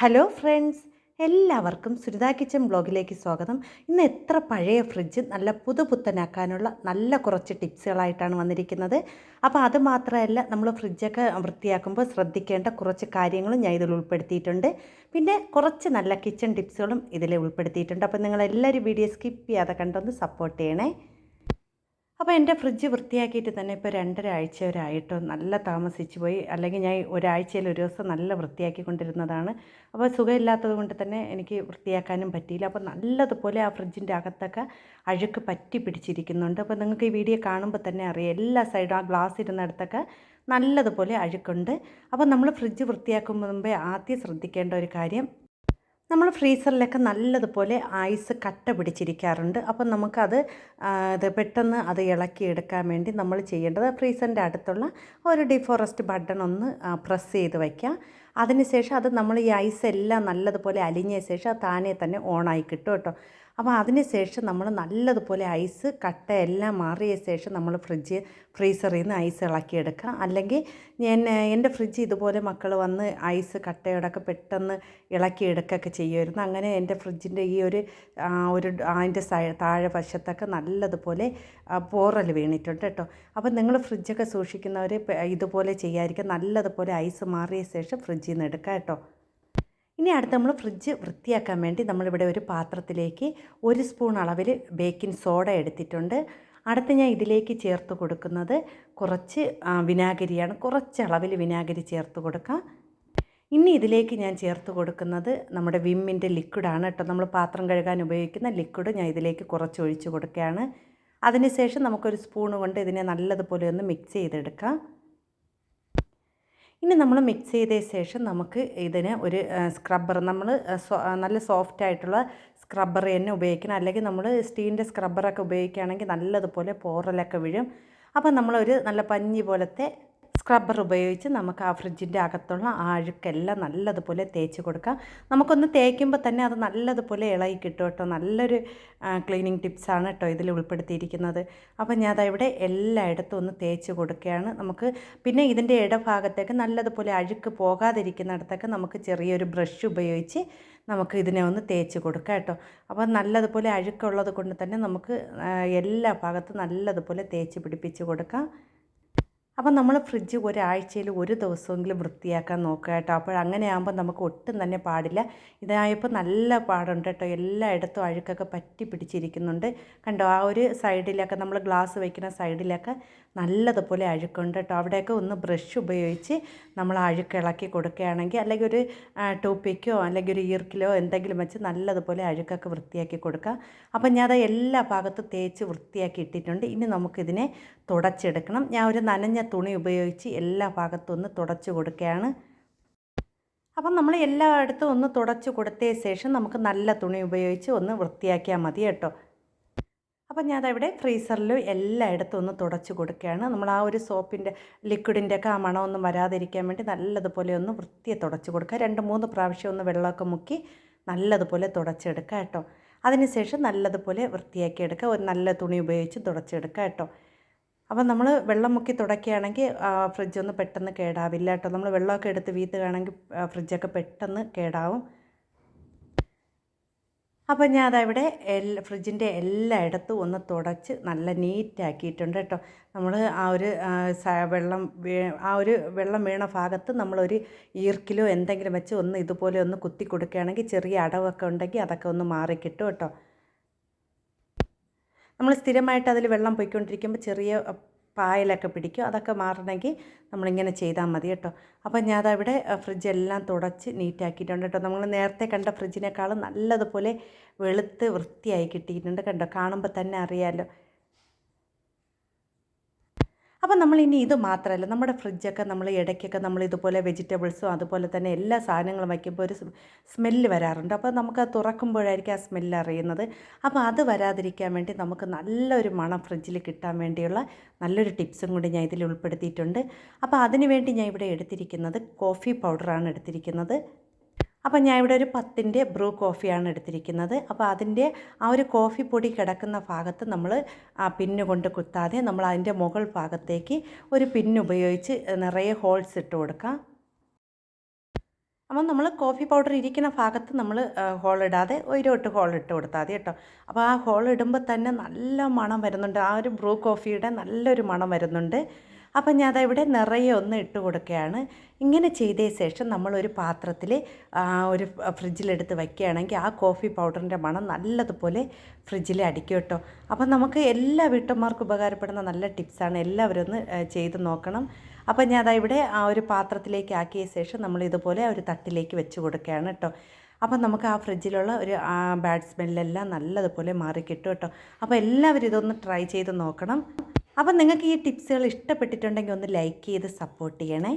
Hello friends എല്ലാവർക്കും Sunita kitchen ബ്ലോഗിലേക്ക് സ്വാഗതം. ഇന്ന് എത്ര പഴയ ഫ്രിഡ്ജ് നല്ല പുതുപുത്തനാക്കാനുള്ള നല്ല കുറച്ച് ടിപ്സുകളായിട്ടാണ് വന്നിരിക്കുന്നത്. അപ്പോൾ അത് മാത്രമല്ല നമ്മൾ ഫ്രിഡ്ജൊക്കെ വൃത്തിയാക്കുമ്പോൾ ശ്രദ്ധിക്കേണ്ട കുറച്ച് കാര്യങ്ങളും ഞാൻ ഇതിൽ ഉൾപ്പെടുത്തിയിട്ടുണ്ട്. പിന്നെ കുറച്ച് നല്ല കിച്ചൺ ടിപ്സുകളും ഇതിൽ ഉൾപ്പെടുത്തിയിട്ടുണ്ട്. അപ്പോൾ നിങ്ങളെല്ലാവരും വീഡിയോ സ്കിപ്പ് ചെയ്യാതെ കണ്ടൊന്ന് സപ്പോർട്ട് ചെയ്യണേ. അപ്പോൾ എന്റെ ഫ്രിഡ്ജ് വൃത്തിയാക്കിയിട്ട് തന്നെ ഇപ്പോൾ രണ്ടര ആഴ്ച ഒരായിട്ടോ നല്ല താമസിച്ചു പോയി. അല്ലെങ്കിൽ ഞാൻ ഒരാഴ്ചയിൽ ഒരു ദിവസം നല്ല വൃത്തിയാക്കിക്കൊണ്ടിരുന്നതാണ് അപ്പോൾ സുഖമില്ലാത്തത് കൊണ്ട് തന്നെ എനിക്ക് വൃത്തിയാക്കാനും പറ്റിയില്ല. അപ്പോൾ നല്ലതുപോലെ ആ ഫ്രിഡ്ജിന്റെ അകത്തൊക്കെ അഴുക്ക് പറ്റി പിടിച്ചിരിക്കുന്നുണ്ട്. അപ്പോൾ നിങ്ങൾക്ക് ഈ വീഡിയോ കാണുമ്പോൾ തന്നെ അറിയാം എല്ലാ സൈഡും ആ ഗ്ലാസ് ഇരുന്നിടത്തൊക്കെ നല്ലതുപോലെ അഴുക്കുണ്ട്. അപ്പോൾ നമ്മൾ ഫ്രിഡ്ജ് വൃത്തിയാക്കും മുമ്പേ ആദ്യം ശ്രദ്ധിക്കേണ്ട ഒരു കാര്യം നമ്മൾ ഫ്രീസറിലൊക്കെ നല്ലതുപോലെ ഐസ് കട്ട പിടിച്ചിരിക്കാറുണ്ട്. അപ്പം നമുക്കത് ഇത് പെട്ടെന്ന് അത് ഇളക്കി എടുക്കാൻ വേണ്ടി നമ്മൾ ചെയ്യേണ്ടത് ഫ്രീസറിന്റെ അടുത്തുള്ള ഒരു ഡിഫോറസ്റ്റ് ബട്ടൺ ഒന്ന് പ്രസ് ചെയ്ത് വയ്ക്കുക. അതിനുശേഷം അത് നമ്മൾ ഈ ഐസ് എല്ലാം നല്ലതുപോലെ അലിഞ്ഞ ശേഷം താനേ തന്നെ ഓണായി കിട്ടും കേട്ടോ. അപ്പോൾ അതിന് ശേഷം നമ്മൾ നല്ലതുപോലെ ഐസ് കട്ട എല്ലാം മാറിയ ശേഷം നമ്മൾ ഫ്രിഡ്ജ് ഫ്രീസറിൽ നിന്ന് ഐസ് ഇളക്കിയെടുക്കുക അല്ലെങ്കിൽ ഞാൻ എന്റെ ഫ്രിഡ്ജ് ഇതുപോലെ മക്കൾ വന്ന് ഐസ് കട്ടയോടൊക്കെ പെട്ടെന്ന് ഇളക്കിയെടുക്കുകയൊക്കെ ചെയ്യുമായിരുന്നു. അങ്ങനെ എന്റെ ഫ്രിഡ്ജിന്റെ ഈ ഒരു ഒരു അതിന്റെ താഴെ വശത്തൊക്കെ നല്ലതുപോലെ പോറൽ വീണിട്ടുണ്ട് കേട്ടോ. അപ്പോൾ നിങ്ങൾ ഫ്രിഡ്ജൊക്കെ സൂക്ഷിക്കുന്നവർ ഇതുപോലെ ചെയ്യാതിരിക്കുക. നല്ലതുപോലെ ഐസ് മാറിയ ശേഷം ഫ്രിഡ്ജിൽ നിന്ന് എടുക്കുക കേട്ടോ. ഇനി അടുത്ത് നമ്മൾ ഫ്രിഡ്ജ് വൃത്തിയാക്കാൻ വേണ്ടി നമ്മളിവിടെ ഒരു പാത്രത്തിലേക്ക് ഒരു സ്പൂൺ അളവിൽ ബേക്കിംഗ് സോഡ എടുത്തിട്ടുണ്ട്. അടുത്ത് ഞാൻ ഇതിലേക്ക് ചേർത്ത് കൊടുക്കുന്നത് കുറച്ച് വിനാഗിരിയാണ്. കുറച്ച് അളവിൽ വിനാഗിരി ചേർത്ത് കൊടുക്കാം. ഇനി ഇതിലേക്ക് ഞാൻ ചേർത്ത് കൊടുക്കുന്നത് നമ്മുടെ വിമ്മിന്റെ ലിക്വിഡാണ് കേട്ടോ. നമ്മൾ പാത്രം കഴുകാൻ ഉപയോഗിക്കുന്ന ലിക്വിഡ് ഞാൻ ഇതിലേക്ക് കുറച്ച് ഒഴിച്ച് കൊടുക്കുകയാണ്. അതിനുശേഷം നമുക്കൊരു സ്പൂൺ കൊണ്ട് ഇതിനെ നല്ലതുപോലെ ഒന്ന് മിക്സ് ചെയ്തെടുക്കാം. ഇനി നമ്മൾ മിക്സ് ചെയ്ത ശേഷം നമുക്ക് ഇതിന് ഒരു സ്ക്രബ്ബർ നമ്മൾ നല്ല സോഫ്റ്റ് ആയിട്ടുള്ള സ്ക്രബ്ബർ തന്നെ ഉപയോഗിക്കണം. അല്ലെങ്കിൽ നമ്മൾ സ്റ്റീലിന്റെ സ്ക്രബ്ബറൊക്കെ ഉപയോഗിക്കുകയാണെങ്കിൽ നല്ലതുപോലെ പോറലൊക്കെ വീഴും. അപ്പോൾ നമ്മളൊരു നല്ല പഞ്ഞി പോലത്തെ സ്ക്രബ്ബർ ഉപയോഗിച്ച് നമുക്ക് ആ ഫ്രിഡ്ജിന്റെ അകത്തുള്ള ആ അഴുക്കെല്ലാം നല്ലതുപോലെ തേച്ച് കൊടുക്കാം. നമുക്കൊന്ന് തേക്കുമ്പോൾ തന്നെ അത് നല്ലതുപോലെ ഇളകി കിട്ടും കേട്ടോ. നല്ലൊരു ക്ലീനിങ് ടിപ്സാണ് കേട്ടോ ഇതിൽ ഉൾപ്പെടുത്തിയിരിക്കുന്നത്. അപ്പോൾ ഞാൻ അതവിടെ എല്ലായിടത്തും ഒന്ന് തേച്ച് കൊടുക്കുകയാണ്. നമുക്ക് പിന്നെ ഇതിന്റെ ഇടഭാഗത്തേക്ക് നല്ലതുപോലെ അഴുക്ക് പോകാതിരിക്കുന്നിടത്തൊക്കെ നമുക്ക് ചെറിയൊരു ബ്രഷ് ഉപയോഗിച്ച് നമുക്ക് ഇതിനെ ഒന്ന് തേച്ച് കൊടുക്കാം കേട്ടോ. അപ്പോൾ നല്ലതുപോലെ അഴുക്കുള്ളത് കൊണ്ട് തന്നെ നമുക്ക് എല്ലാ ഭാഗത്തും നല്ലതുപോലെ തേച്ച് പിടിപ്പിച്ച് കൊടുക്കാം. അപ്പം നമ്മൾ ഫ്രിഡ്ജ് ഒരാഴ്ചയിൽ ഒരു ദിവസമെങ്കിലും വൃത്തിയാക്കാൻ നോക്കുക കേട്ടോ. അപ്പോൾ അങ്ങനെ ആകുമ്പോൾ നമുക്ക് ഒട്ടും തന്നെ പാടില്ല. ഇതായപ്പോൾ നല്ല പാടുണ്ട് കേട്ടോ. എല്ലായിടത്തും അഴുക്കൊക്കെ പറ്റി പിടിച്ചിരിക്കുന്നുണ്ട്. കണ്ടോ ആ ഒരു സൈഡിലൊക്കെ നമ്മൾ ഗ്ലാസ് വയ്ക്കുന്ന സൈഡിലൊക്കെ നല്ലതുപോലെ അഴുക്കുണ്ട് കേട്ടോ. അവിടെയൊക്കെ ഒന്ന് ബ്രഷ് ഉപയോഗിച്ച് നമ്മൾ അഴുക്ക് ഇളക്കി കൊടുക്കുകയാണെങ്കിൽ അല്ലെങ്കിൽ ഒരു ടോപ്പിക്കോ അല്ലെങ്കിൽ ഒരു ഈർക്കിലോ എന്തെങ്കിലും വെച്ച് നല്ലതുപോലെ അഴുക്കൊക്കെ വൃത്തിയാക്കി കൊടുക്കുക അപ്പം ഞാൻ അത് എല്ലാ ഭാഗത്തും തേച്ച് വൃത്തിയാക്കി ഇട്ടിട്ടുണ്ട്. ഇനി നമുക്കിതിനെ തുടച്ചെടുക്കണം. ഞാൻ ഒരു നനഞ്ഞ തുണി ഉപയോഗിച്ച് എല്ലാ ഭാഗത്തും ഒന്ന് തുടച്ച് കൊടുക്കുകയാണ്. അപ്പം നമ്മൾ എല്ലായിടത്തും ഒന്ന് തുടച്ച് കൊടുത്തതിന് ശേഷം നമുക്ക് നല്ല തുണി ഉപയോഗിച്ച് ഒന്ന് വൃത്തിയാക്കിയാൽ മതി കേട്ടോ. അപ്പം ഞാനതവിടെ ഫ്രീസറിൽ എല്ലായിടത്തും ഒന്ന് തുടച്ച് കൊടുക്കുകയാണ്. നമ്മൾ ആ ഒരു സോപ്പിന്റെ ലിക്വിഡിന്റെ ഒക്കെ ആ മണമൊന്നും വരാതിരിക്കാൻ വേണ്ടി നല്ലതുപോലെ ഒന്ന് വൃത്തിയെ തുടച്ച് കൊടുക്കുക. രണ്ട് മൂന്ന് പ്രാവശ്യം ഒന്ന് വെള്ളമൊക്കെ മുക്കി നല്ലതുപോലെ തുടച്ചെടുക്കുക കേട്ടോ. അതിനുശേഷം നല്ലതുപോലെ വൃത്തിയാക്കി എടുക്കുക ഒരു നല്ല തുണി ഉപയോഗിച്ച് തുടച്ചെടുക്കുക കേട്ടോ. അപ്പം നമ്മൾ വെള്ളം മുക്കി തുടക്കുകയാണെങ്കിൽ ഫ്രിഡ്ജൊന്നും പെട്ടെന്ന് കേടാവില്ല കേട്ടോ. നമ്മൾ വെള്ളമൊക്കെ എടുത്ത് വീത്തുകയാണെങ്കിൽ ഫ്രിഡ്ജൊക്കെ പെട്ടെന്ന് കേടാവും. അപ്പോൾ ഞാൻ അതവിടെ എല്ലാ ഫ്രിഡ്ജിന്റെ എല്ലായിടത്തും ഒന്ന് തുടച്ച് നല്ല നീറ്റാക്കിയിട്ടുണ്ട് കേട്ടോ. നമ്മൾ ആ ഒരു വെള്ളം ആ ഒരു വെള്ളം വീണ ഭാഗത്ത് നമ്മളൊരു ഈർക്കിലോ എന്തെങ്കിലും വെച്ച് ഒന്ന് ഇതുപോലെ ഒന്ന് കുത്തി കൊടുക്കുകയാണെങ്കിൽ ചെറിയ അടവൊക്കെ ഉണ്ടെങ്കിൽ അതൊക്കെ ഒന്ന് മാറിക്കിട്ടും കേട്ടോ. നമ്മൾ സ്ഥിരമായിട്ട് അതിൽ വെള്ളം പോയിക്കൊണ്ടിരിക്കുമ്പോൾ ചെറിയ പായലൊക്കെ പിടിക്കും. അതൊക്കെ മാറണമെങ്കിൽ നമ്മളിങ്ങനെ ചെയ്താൽ മതി കേട്ടോ. അപ്പോൾ ഞാൻ അതവിടെ ഫ്രിഡ്ജ് എല്ലാം തുടച്ച് നീറ്റാക്കിയിട്ടുണ്ട് കേട്ടോ. നമ്മൾ നേരത്തെ കണ്ട ഫ്രിഡ്ജിനേക്കാളും നല്ലതുപോലെ വെളുത്ത് വൃത്തിയായി കിട്ടിയിട്ടുണ്ട് കണ്ടോ. കാണുമ്പോൾ തന്നെ അറിയാമല്ലോ അപ്പം നമ്മൾ ഇനി ഇത് മാത്രമല്ല നമ്മുടെ ഫ്രിഡ്ജൊക്കെ നമ്മൾ ഇടയ്ക്കൊക്കെ നമ്മൾ ഇതുപോലെ വെജിറ്റബിൾസും അതുപോലെ തന്നെ എല്ലാ സാധനങ്ങളും വയ്ക്കുമ്പോൾ ഒരു സ്മെല്ല് വരാറുണ്ട്. അപ്പോൾ നമുക്ക് അത് തുറക്കുമ്പോഴായിരിക്കും ആ സ്മെല്ല് അറിയുന്നത്. അപ്പോൾ അത് വരാതിരിക്കാൻ വേണ്ടി നമുക്ക് നല്ലൊരു മണം ഫ്രിഡ്ജിൽ കിട്ടാൻ വേണ്ടിയുള്ള നല്ലൊരു ടിപ്സും കൂടി ഞാൻ ഇതിൽ ഉൾപ്പെടുത്തിയിട്ടുണ്ട്. അപ്പോൾ അതിനുവേണ്ടി ഞാൻ ഇവിടെ എടുത്തിരിക്കുന്നത് കോഫി പൗഡറാണ് എടുത്തിരിക്കുന്നത്. അപ്പോൾ ഞാൻ ഇവിടെ ഒരു പത്തിന്റെ ബ്രൂ കോഫിയാണ് എടുത്തിരിക്കുന്നത്. അപ്പോൾ അതിന്റെ ആ ഒരു കോഫി പൊടി കിടക്കുന്ന ഭാഗത്ത് നമ്മൾ ആ പിന്ന് കൊണ്ട് കുത്താതെ നമ്മൾ അതിന്റെ മുകൾ ഭാഗത്തേക്ക് ഒരു പിന്നുപയോഗിച്ച് നിറയെ ഹോൾസ് ഇട്ട് കൊടുക്കാം. അപ്പം നമ്മൾ കോഫി പൗഡർ ഇരിക്കുന്ന ഭാഗത്ത് നമ്മൾ ഹോൾ ഇടാതെ ഒരോട്ട് ഹോൾ ഇട്ട് കൊടുത്താൽ മതി കേട്ടോ. അപ്പോൾ ആ ഹോൾ ഇടുമ്പോൾ തന്നെ നല്ല മണം വരുന്നുണ്ട്. ആ ഒരു ബ്രൂ കോഫിയുടെ നല്ലൊരു മണം വരുന്നുണ്ട്. അപ്പം ഞാൻ അതവിടെ നിറയെ ഒന്ന് ഇട്ട് കൊടുക്കുകയാണ്. ഇങ്ങനെ ചെയ്ത ശേഷം നമ്മളൊരു പാത്രത്തിൽ ഒരു ഫ്രിഡ്ജിലെടുത്ത് വയ്ക്കുകയാണെങ്കിൽ ആ കോഫി പൗഡറിന്റെ മണം നല്ലതുപോലെ ഫ്രിഡ്ജിൽ അടിക്കും കേട്ടോ. അപ്പം നമുക്ക് എല്ലാ വീട്ടമ്മമാർക്കും ഉപകാരപ്പെടുന്ന നല്ല ടിപ്സാണ്. എല്ലാവരും ഒന്ന് ചെയ്ത് നോക്കണം. അപ്പം ഞാൻ അതവിടെ ആ ഒരു പാത്രത്തിലേക്ക് ആക്കിയ ശേഷം നമ്മൾ ഇതുപോലെ ഒരു തട്ടിലേക്ക് വെച്ച് കൊടുക്കുകയാണ് കേട്ടോ. അപ്പം നമുക്ക് ആ ഫ്രിഡ്ജിലുള്ള ഒരു ബാഡ് സ്മെല്ലെല്ലാം നല്ലതുപോലെ മാറിക്കിട്ടും കേട്ടോ. അപ്പോൾ എല്ലാവരും ഇതൊന്ന് ട്രൈ ചെയ്ത് നോക്കണം. അപ്പം നിങ്ങൾക്ക് ഈ ടിപ്സുകൾ ഇഷ്ടപ്പെട്ടിട്ടുണ്ടെങ്കിൽ ഒന്ന് ലൈക്ക് ചെയ്ത് സപ്പോർട്ട് ചെയ്യണേ.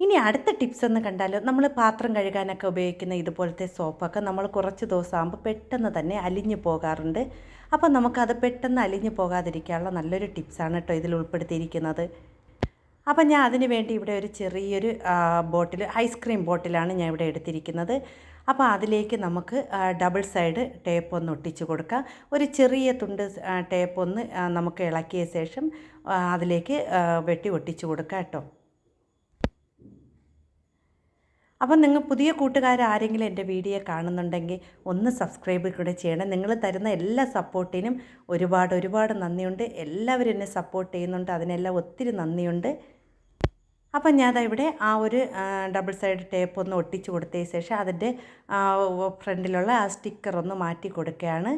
ഇനി അടുത്ത ടിപ്സ് എന്ന് കണ്ടാലോ നമ്മൾ പാത്രം കഴുകാനൊക്കെ ഉപയോഗിക്കുന്ന ഇതുപോലത്തെ സോപ്പൊക്കെ നമ്മൾ കുറച്ച് ദിവസമാകുമ്പോൾ പെട്ടെന്ന് തന്നെ അലിഞ്ഞു പോകാറുണ്ട്. അപ്പോൾ നമുക്കത് പെട്ടെന്ന് അലിഞ്ഞു പോകാതിരിക്കാനുള്ള നല്ലൊരു ടിപ്സാണ് കേട്ടോ ഇതിൽ ഉൾപ്പെടുത്തിയിരിക്കുന്നത്. അപ്പം ഞാൻ അതിന് വേണ്ടി ഇവിടെ ഒരു ചെറിയൊരു ബോട്ടിൽ ഐസ്ക്രീം ബോട്ടിലാണ് ഞാൻ ഇവിടെ എടുത്തിരിക്കുന്നത്. അപ്പോൾ അതിലേക്ക് നമുക്ക് ഡബിൾ സൈഡ് ടേപ്പ് ഒന്ന് ഒട്ടിച്ച് കൊടുക്കാം. ഒരു ചെറിയ തുണ്ട് ടേപ്പ് ഒന്ന് നമുക്ക് ഇളക്കിയ ശേഷം അതിലേക്ക് വെട്ടി ഒട്ടിച്ച് കൊടുക്കാം കേട്ടോ. അപ്പം നിങ്ങൾ പുതിയ കൂട്ടുകാർ ആരെങ്കിലും എന്റെ വീഡിയോ കാണുന്നുണ്ടെങ്കിൽ ഒന്ന് സബ്സ്ക്രൈബ് കൂടെ ചെയ്യണം. നിങ്ങൾ തരുന്ന എല്ലാ സപ്പോർട്ടിനും ഒരുപാട് ഒരുപാട് നന്ദിയുണ്ട്. എല്ലാവരും എന്നെ സപ്പോർട്ട് ചെയ്യുന്നുണ്ട്. അതിനെല്ലാം ഒത്തിരി നന്ദിയുണ്ട്. അപ്പം ഞാൻ ഇവിടെ ആ ഒരു ഡബിൾ സൈഡ് ടേപ്പ് ഒന്ന് ഒട്ടിച്ച് കൊടുത്തതിന് ശേഷം അതിന്റെ ഫ്രണ്ടിലുള്ള ആ സ്റ്റിക്കർ ഒന്ന് മാറ്റി കൊടുക്കുകയാണ്.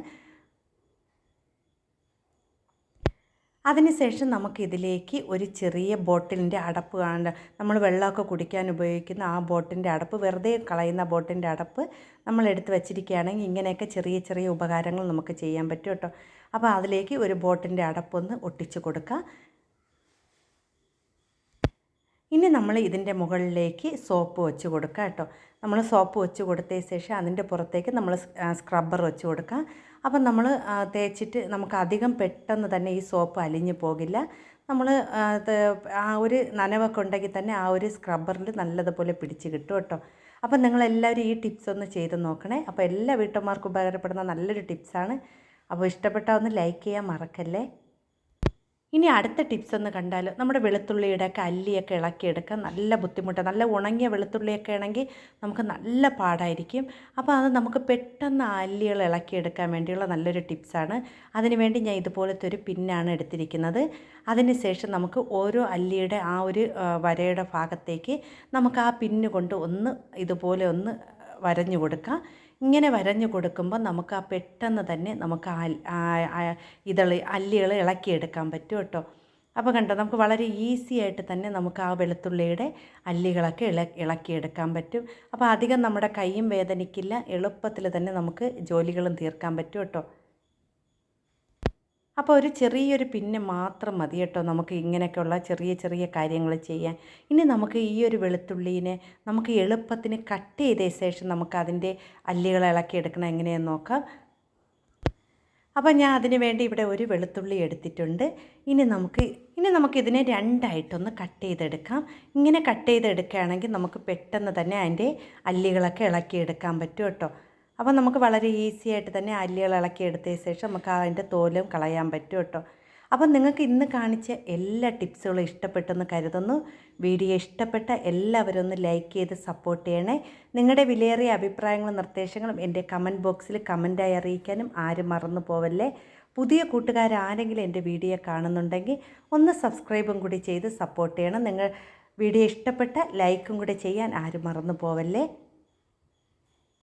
അതിനുശേഷം നമുക്കിതിലേക്ക് ഒരു ചെറിയ ബോട്ടിലിന്റെ അടപ്പ് കാണേണ്ട നമ്മൾ വെള്ളമൊക്കെ കുടിക്കാൻ ഉപയോഗിക്കുന്ന ആ ബോട്ടിന്റെ അടപ്പ് വെറുതെ കളയുന്ന ബോട്ടിന്റെ അടപ്പ് നമ്മൾ എടുത്ത് വെച്ചിരിക്കുകയാണെങ്കിൽ ഇങ്ങനെയൊക്കെ ചെറിയ ചെറിയ ഉപകാരങ്ങൾ നമുക്ക് ചെയ്യാൻ പറ്റും കേട്ടോ. അപ്പോൾ അതിലേക്ക് ഒരു ബോട്ടിന്റെ അടപ്പൊന്ന് ഒട്ടിച്ച് കൊടുക്കുക ഇനി നമ്മൾ ഇതിന്റെ മുകളിലേക്ക് സോപ്പ് വെച്ച് കൊടുക്കുക കേട്ടോ. നമ്മൾ സോപ്പ് വെച്ച് കൊടുത്ത ശേഷം അതിന്റെ പുറത്തേക്ക് നമ്മൾ സ്ക്രബ്ബർ വെച്ച് കൊടുക്കുക. അപ്പം നമ്മൾ തേച്ചിട്ട് നമുക്ക് അധികം പെട്ടെന്ന് തന്നെ ഈ സോപ്പ് അലിഞ്ഞു പോകില്ല. നമ്മൾ ആ ഒരു നനവൊക്കെ ഉണ്ടെങ്കിൽ തന്നെ ആ ഒരു സ്ക്രബ്ബറിൽ നല്ലതുപോലെ പിടിച്ച് കിട്ടും കേട്ടോ. അപ്പം നിങ്ങളെല്ലാവരും ഈ ടിപ്സ് ഒന്ന് ചെയ്ത് നോക്കണേ. അപ്പോൾ എല്ലാ വീട്ടമ്മമാർക്കും ഉപകാരപ്പെടുന്ന നല്ലൊരു ടിപ്സാണ്. അപ്പോൾ ഇഷ്ടപ്പെട്ടാൽ ഒന്ന് ലൈക്ക് ചെയ്യാൻ മറക്കല്ലേ? ഇനി അടുത്ത ടിപ്സ് എന്ന് കണ്ടാൽ നമ്മുടെ വെളുത്തുള്ളിയുടെ കല്ലിയൊക്കെ ഇളക്കിയെടുക്കാൻ നല്ല ബുദ്ധിമുട്ടാണ് നല്ല ഉണങ്ങിയ വെളുത്തുള്ളിയൊക്കെ ആണെങ്കിൽ നമുക്ക് നല്ല പാടായിരിക്കും. അപ്പോൾ അത് നമുക്ക് പെട്ടെന്ന് അല്ലികൾ ഇളക്കിയെടുക്കാൻ വേണ്ടിയുള്ള നല്ലൊരു ടിപ്സാണ് അതിനുവേണ്ടി ഞാൻ ഇതുപോലത്തെ ഒരു പിന്നാണ് എടുത്തിരിക്കുന്നത്. അതിനുശേഷം നമുക്ക് ഓരോ അല്ലിയുടെ ആ ഒരു വരയുടെ ഭാഗത്തേക്ക് നമുക്ക് ആ പിന്ന് കൊണ്ട് ഒന്ന് ഇതുപോലെ ഒന്ന് വരഞ്ഞു കൊടുക്കാം. ഇങ്ങനെ വരഞ്ഞു കൊടുക്കുമ്പോൾ നമുക്ക് ആ പെട്ടെന്ന് തന്നെ നമുക്ക് ഇതൾ അല്ലികൾ ഇളക്കിയെടുക്കാൻ പറ്റും കേട്ടോ. അപ്പോൾ കണ്ടോ നമുക്ക് വളരെ ഈസി ആയിട്ട് തന്നെ നമുക്ക് ആ വെളുത്തുള്ളിയുടെ അല്ലികളൊക്കെ ഇള ഇളക്കിയെടുക്കാൻ പറ്റും. അപ്പോൾ അധികം നമ്മുടെ കൈയും വേദനിക്കില്ല എളുപ്പത്തിൽ തന്നെ നമുക്ക് ജോലികളും തീർക്കാൻ പറ്റും കേട്ടോ. അപ്പോൾ ഒരു ചെറിയൊരു പിന്ന് മാത്രം മതി കേട്ടോ നമുക്ക് ഇങ്ങനെയൊക്കെയുള്ള ചെറിയ ചെറിയ കാര്യങ്ങൾ ചെയ്യാൻ. ഇനി നമുക്ക് ഈ ഒരു വെളുത്തുള്ളീനെ നമുക്ക് എളുപ്പത്തിന് കട്ട് ചെയ്ത ശേഷം നമുക്ക് അതിന്റെ അല്ലികൾ ഇളക്കിയെടുക്കണം എങ്ങനെയെന്ന് നോക്കാം. അപ്പോൾ ഞാൻ അതിന് വേണ്ടി ഇവിടെ ഒരു വെളുത്തുള്ളി എടുത്തിട്ടുണ്ട്. ഇനി നമുക്ക് ഇനി നമുക്കിതിനെ രണ്ടായിട്ടൊന്ന് കട്ട് ചെയ്തെടുക്കാം. ഇങ്ങനെ കട്ട് ചെയ്തെടുക്കുകയാണെങ്കിൽ നമുക്ക് പെട്ടെന്ന് തന്നെ അതിന്റെ അല്ലികളൊക്കെ ഇളക്കിയെടുക്കാൻ പറ്റും കേട്ടോ. അപ്പോൾ നമുക്ക് വളരെ ഈസി ആയിട്ട് തന്നെ അല്ലികൾ ഇളക്കി എടുത്തതിന് ശേഷം നമുക്ക് അതിന്റെ തോലും കളയാൻ പറ്റും കേട്ടോ. അപ്പം നിങ്ങൾക്ക് ഇന്ന് കാണിച്ച എല്ലാ ടിപ്സുകളും ഇഷ്ടപ്പെട്ടെന്ന് കരുതുന്നു. വീഡിയോ ഇഷ്ടപ്പെട്ട എല്ലാവരും ഒന്ന് ലൈക്ക് ചെയ്ത് സപ്പോർട്ട് ചെയ്യണേ. നിങ്ങളുടെ വിലയേറിയ അഭിപ്രായങ്ങളും നിർദ്ദേശങ്ങളും എന്റെ കമന്റ് ബോക്സിൽ കമന്റായി അറിയിക്കാനും ആരും മറന്നു പോവല്ലേ. പുതിയ കൂട്ടുകാരാരെങ്കിലും എന്റെ വീഡിയോ കാണുന്നുണ്ടെങ്കിൽ ഒന്ന് സബ്സ്ക്രൈബും കൂടി ചെയ്ത് സപ്പോർട്ട് ചെയ്യണം. നിങ്ങൾ വീഡിയോ ഇഷ്ടപ്പെട്ട ലൈക്കും കൂടി ചെയ്യാൻ ആരും മറന്നു പോവല്ലേ.